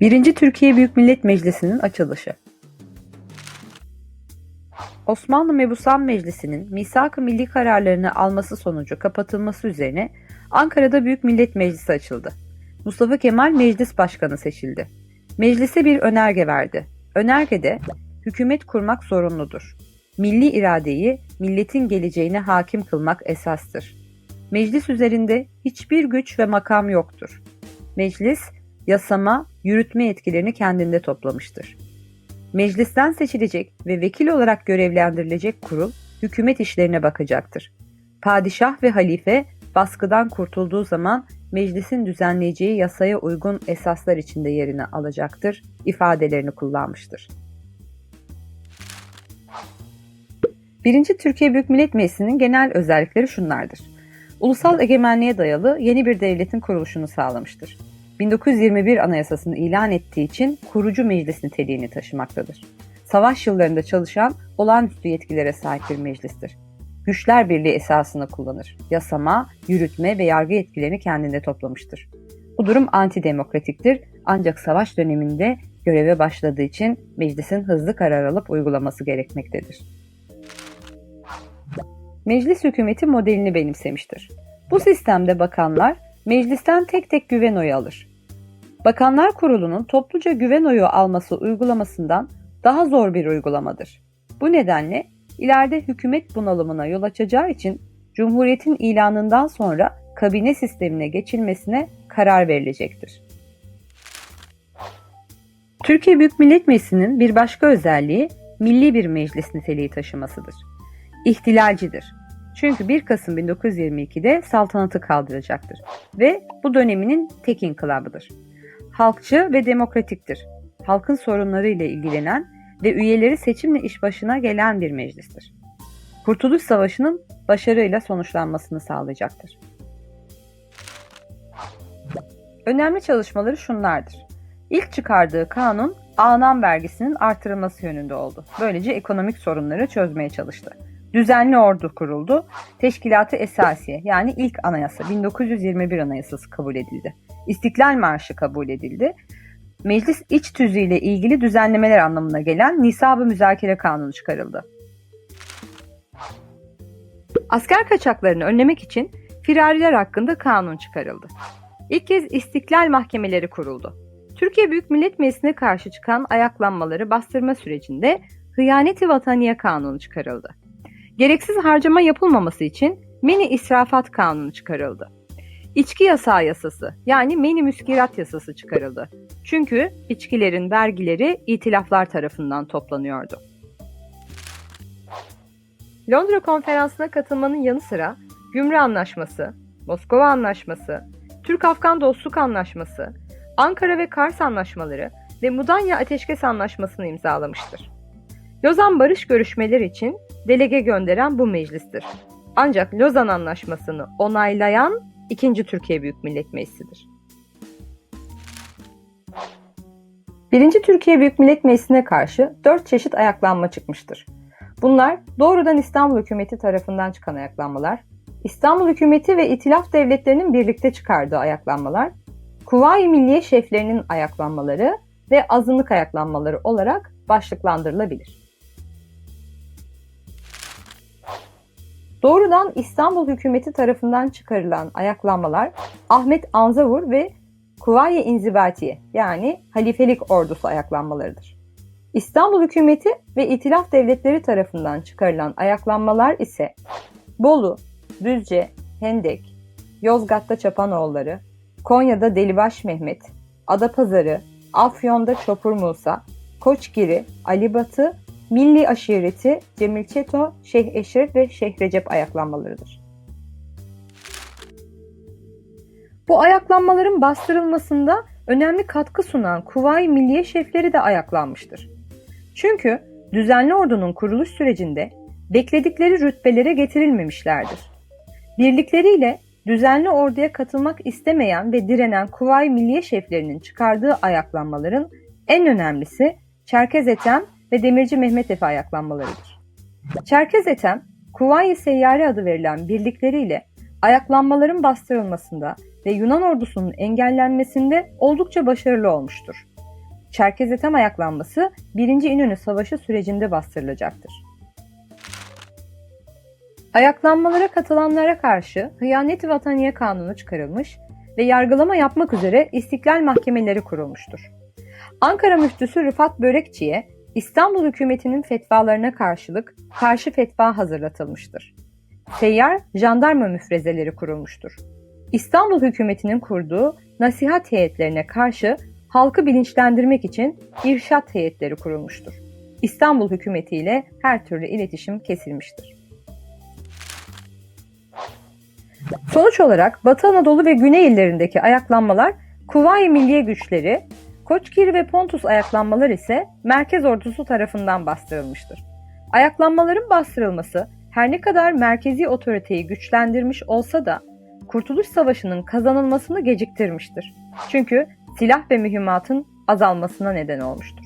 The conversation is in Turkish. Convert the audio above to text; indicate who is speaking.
Speaker 1: 1. Türkiye Büyük Millet Meclisi'nin açılışı. Osmanlı Mebusan Meclisi'nin misak-ı milli kararlarını alması sonucu kapatılması üzerine Ankara'da Büyük Millet Meclisi açıldı. Mustafa Kemal meclis başkanı seçildi. Meclise bir önerge verdi. Önergede hükümet kurmak zorunludur. Milli iradeyi milletin geleceğine hakim kılmak esastır. Meclis üzerinde hiçbir güç ve makam yoktur. Meclis yasama, yürütme yetkilerini kendinde toplamıştır. Meclisten seçilecek ve vekil olarak görevlendirilecek kurul hükümet işlerine bakacaktır. Padişah ve halife baskıdan kurtulduğu zaman meclisin düzenleyeceği yasaya uygun esaslar içinde yerini alacaktır ifadelerini kullanmıştır. 1. Türkiye Büyük Millet Meclisi'nin genel özellikleri şunlardır. Ulusal egemenliğe dayalı yeni bir devletin kuruluşunu sağlamıştır. 1921 Anayasası'nı ilan ettiği için kurucu meclis niteliğini taşımaktadır. Savaş yıllarında çalışan olağanüstü yetkilere sahip bir meclistir. Güçler birliği esasını kullanır. Yasama, yürütme ve yargı yetkilerini kendinde toplamıştır. Bu durum antidemokratiktir ancak savaş döneminde göreve başladığı için meclisin hızlı karar alıp uygulaması gerekmektedir. Meclis hükümeti modelini benimsemiştir. Bu sistemde bakanlar meclisten tek tek güven oyu alır. Bakanlar Kurulu'nun topluca güven oyu alması uygulamasından daha zor bir uygulamadır. Bu nedenle ileride hükümet bunalımına yol açacağı için Cumhuriyet'in ilanından sonra kabine sistemine geçilmesine karar verilecektir. Türkiye Büyük Millet Meclisi'nin bir başka özelliği milli bir meclis niteliği taşımasıdır. İhtilalcidir. Çünkü 1 Kasım 1922'de saltanatı kaldıracaktır ve bu döneminin tek inkılabıdır. Halkçı ve demokratiktir. Halkın sorunları ile ilgilenen ve üyeleri seçimle iş başına gelen bir meclistir. Kurtuluş Savaşı'nın başarıyla sonuçlanmasını sağlayacaktır. Önemli çalışmaları şunlardır. İlk çıkardığı kanun Anam vergisinin artırılması yönünde oldu. Böylece ekonomik sorunları çözmeye çalıştı. Düzenli ordu kuruldu. Teşkilatı Esasiye yani ilk anayasa 1921 anayasası kabul edildi. İstiklal Marşı kabul edildi. Meclis iç tüzüğüyle ilgili düzenlemeler anlamına gelen Nisab-ı Müzakere Kanunu çıkarıldı. Asker kaçaklarını önlemek için firariler hakkında kanun çıkarıldı. İlk kez istiklal mahkemeleri kuruldu. Türkiye Büyük Millet Meclisi'ne karşı çıkan ayaklanmaları bastırma sürecinde Hıyaneti Vataniye Kanunu çıkarıldı. Gereksiz harcama yapılmaması için Meni İsrafat Kanunu çıkarıldı. İçki yasağı yasası yani Meni Müskirat yasası çıkarıldı. Çünkü içkilerin vergileri itilaflar tarafından toplanıyordu. Londra konferansına katılmanın yanı sıra Gümrü Anlaşması, Moskova Anlaşması, Türk-Afgan Dostluk Anlaşması, Ankara ve Kars Anlaşmaları ve Mudanya Ateşkes Anlaşması'nı imzalamıştır. Lozan barış görüşmeleri için delege gönderen bu meclistir. Ancak Lozan Anlaşması'nı onaylayan 2. Türkiye Büyük Millet Meclisi'dir. 1. Türkiye Büyük Millet Meclisi'ne karşı 4 çeşit ayaklanma çıkmıştır. Bunlar doğrudan İstanbul hükümeti tarafından çıkan ayaklanmalar, İstanbul hükümeti ve itilaf devletlerinin birlikte çıkardığı ayaklanmalar, Kuvayi Milliye şeflerinin ayaklanmaları ve azınlık ayaklanmaları olarak başlıklandırılabilir. Doğrudan İstanbul hükümeti tarafından çıkarılan ayaklanmalar Ahmet Anzavur ve Kuvayi İnzibatiye yani halifelik ordusu ayaklanmalarıdır. İstanbul hükümeti ve itilaf devletleri tarafından çıkarılan ayaklanmalar ise Bolu, Düzce, Hendek, Yozgat'ta Çapanoğulları, Konya'da Delibaş Mehmet, Adapazarı, Afyon'da Çopur Musa, Koçgiri, Ali Batı, Milli Aşireti, Cemil Çeto, Şeyh Eşref ve Şeyh Recep ayaklanmalarıdır. Bu ayaklanmaların bastırılmasında önemli katkı sunan Kuvayi Milliye şefleri de ayaklanmıştır. Çünkü düzenli ordunun kuruluş sürecinde bekledikleri rütbelere getirilmemişlerdir. Birlikleriyle düzenli orduya katılmak istemeyen ve direnen Kuvayi Milliye şeflerinin çıkardığı ayaklanmaların en önemlisi Çerkez Ethem ve Demirci Mehmet Efe ayaklanmalarıdır. Çerkez Ethem, Kuvayi Seyyare adı verilen birlikleriyle ayaklanmaların bastırılmasında ve Yunan ordusunun engellenmesinde oldukça başarılı olmuştur. Çerkez Ethem ayaklanması 1. İnönü Savaşı sürecinde bastırılacaktır. Ayaklanmalara katılanlara karşı hıyanet vataniye kanunu çıkarılmış ve yargılama yapmak üzere istiklal mahkemeleri kurulmuştur. Ankara müftüsü Rıfat Börekçi'ye İstanbul hükümetinin fetvalarına karşılık karşı fetva hazırlatılmıştır. Seyyar jandarma müfrezeleri kurulmuştur. İstanbul hükümetinin kurduğu nasihat heyetlerine karşı halkı bilinçlendirmek için irşat heyetleri kurulmuştur. İstanbul hükümetiyle her türlü iletişim kesilmiştir. Sonuç olarak Batı Anadolu ve Güney illerindeki ayaklanmalar Kuvayi Milliye güçleri, Koçgiri ve Pontus ayaklanmalar ise merkez ordusu tarafından bastırılmıştır. Ayaklanmaların bastırılması her ne kadar merkezi otoriteyi güçlendirmiş olsa da Kurtuluş Savaşı'nın kazanılmasını geciktirmiştir. Çünkü silah ve mühimmatın azalmasına neden olmuştur.